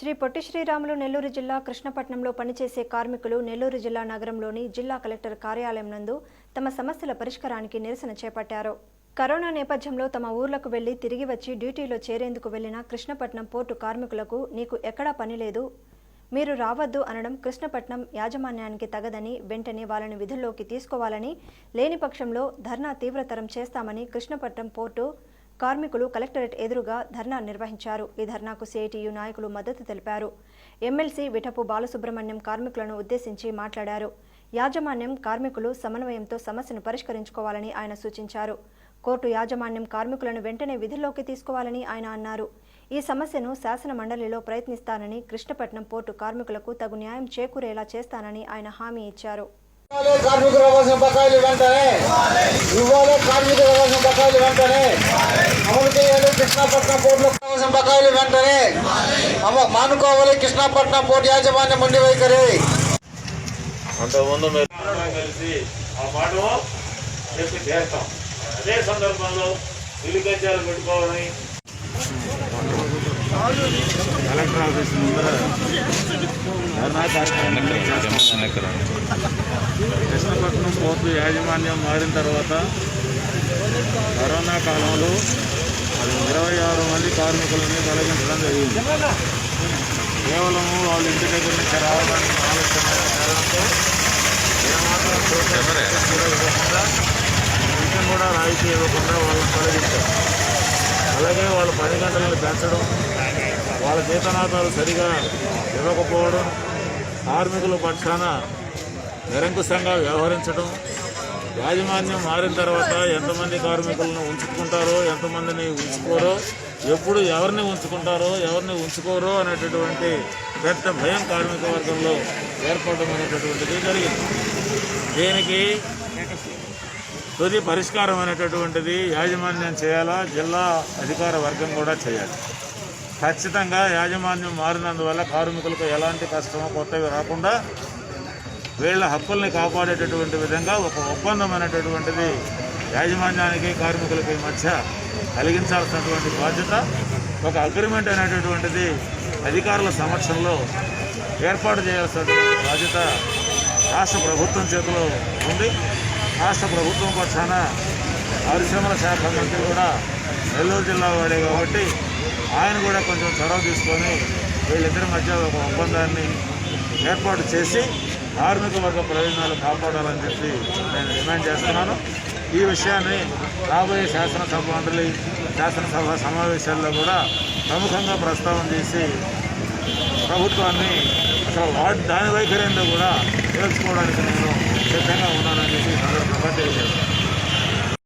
శ్రీ పొట్టి శ్రీరాములు నెల్లూరు జిల్లా కృష్ణపట్నంలో పనిచేసే కార్మికులు నెల్లూరు జిల్లా నగరంలోని జిల్లా కలెక్టర్ కార్యాలయం నందు తమ సమస్యల పరిష్కారానికి నిరసన చేపట్టారు. కరోనా నేపథ్యంలో తమ ఊర్లకు వెళ్ళి తిరిగి వచ్చి డ్యూటీలో చేరేందుకు వెళ్ళిన కృష్ణపట్నం పోర్టు కార్మికులకు నీకు ఎక్కడా పని లేదు మీరు రావద్దు అనడం కృష్ణపట్నం యాజమాన్యానికి తగదని వెంటనే వాళ్ళని విధుల్లోకి తీసుకోవాలని లేని పక్షంలో ధర్నా తీవ్రతరం చేస్తామని కృష్ణపట్నం పోర్టు కార్మికులు కలెక్టరేట్ ఎదురుగా ధర్నా నిర్వహించారు. ఈ ధర్నాకు సిఐటియు నాయకులు మద్దతు తెలిపారు. ఎమ్మెల్సీ విఠపు బాలసుబ్రహ్మణ్యం కార్మికులను ఉద్దేశించి మాట్లాడారు. యాజమాన్యం కార్మికులు సమన్వయంతో సమస్యను పరిష్కరించుకోవాలని ఆయన సూచించారు. కోర్టు యాజమాన్యం కార్మికులను వెంటనే విధుల్లోకి తీసుకోవాలని ఆయన అన్నారు. ఈ సమస్యను శాసన మండలిలో ప్రయత్నిస్తానని కృష్ణపట్నం పోర్టు కార్మికులకు తగు న్యాయం చేకూరేలా చేస్తానని ఆయన హామీ ఇచ్చారు. కార్మికుల కోసం బకాయిలు వెంటనే ఇవ్వాలి కార్మికుల కోసం బకాయిలు వెంటనే అమలు చేయాలి కృష్ణాపట్నం పోర్టుల కోసం బకాయిలు వెంటనే అమ- మానుకోవాలి కృష్ణాపట్నం పోర్టు యాజమాన్యం ఉండి వైఖరి అంతకుముందు మీరు అందరం కలిసి ఆ మాట చెప్పి చేస్తాం అదే సందర్భంలో ఇల్లు గంజాలు పెట్టుకోవాలని కలెక్టర్ ఆఫీస్ ముందర ధర్నా కార్యక్రమం కృష్ణపట్నం పోర్టు యాజమాన్యం మారిన తర్వాత కరోనా కాలంలో ఇరవై ఆరు మంది కార్మికులని తొలగించడం జరిగింది. కేవలం వాళ్ళ ఇంటి దగ్గర నుంచి రావడానికి ఆలోచన ఏమాత్రం కూడా కూడా రాయితీ ఇవ్వకుండా వాళ్ళని తొలగించారు. అలాగే వాళ్ళ పని గంటలను పెంచడం వాళ్ళ జీతనాదాలు సరిగా ఇవ్వకపోవడం కార్మికుల పక్షాన నిరంకుశంగా వ్యవహరించడం యాజమాన్యం మారిన తర్వాత ఎంతమంది కార్మికులను ఉంచుకుంటారో ఎంతమందిని ఉంచుకోరో ఎప్పుడు ఎవరిని ఉంచుకుంటారో ఎవరిని ఉంచుకోరో అనేటటువంటి పెద్ద భయం కార్మిక వర్గంలో ఏర్పడడం అనేటటువంటిది జరిగింది. దీనికి తుది పరిష్కారం అనేటటువంటిది యాజమాన్యం చేయాలా జిల్లా అధికార వర్గం కూడా చేయాలి. ఖచ్చితంగా యాజమాన్యం మారినందువల్ల కార్మికులకు ఎలాంటి కష్టమో కొత్తవి రాకుండా వీళ్ళ హక్కుల్ని కాపాడేటటువంటి విధంగా ఒక ఒప్పందం అనేటటువంటిది యాజమాన్యానికి కార్మికులకి మధ్య కలిగించాల్సినటువంటి బాధ్యత ఒక అగ్రిమెంట్ అనేటటువంటిది అధికారుల సమక్షంలో ఏర్పాటు చేయాల్సినటువంటి బాధ్యత రాష్ట్ర ప్రభుత్వం చేతిలో ఉంది. రాష్ట్ర ప్రభుత్వం పక్షాన పరిశ్రమల శాఖ మంత్రి కూడా నెల్లూరు జిల్లా వాడే కాబట్టి ఆయన కూడా కొంచెం చొరవ తీసుకొని వీళ్ళిద్దరి మధ్య ఒక ఒప్పందాన్ని ఏర్పాటు చేసి కార్మిక వర్గ ప్రయోజనాలు కాపాడాలని చెప్పి నేను డిమాండ్ చేస్తున్నాను. ఈ విషయాన్ని రాబోయే శాసనసభ మండలి శాసనసభ సమావేశాల్లో కూడా ప్రముఖంగా ప్రస్తావన చేసి ప్రభుత్వాన్ని అసలు వాటి దాని వైఖరి కూడా తెలుసుకోవడానికి నేను సిద్ధంగా ఉన్నానని చెప్పి సందర్భంగా తెలియజేస్తాను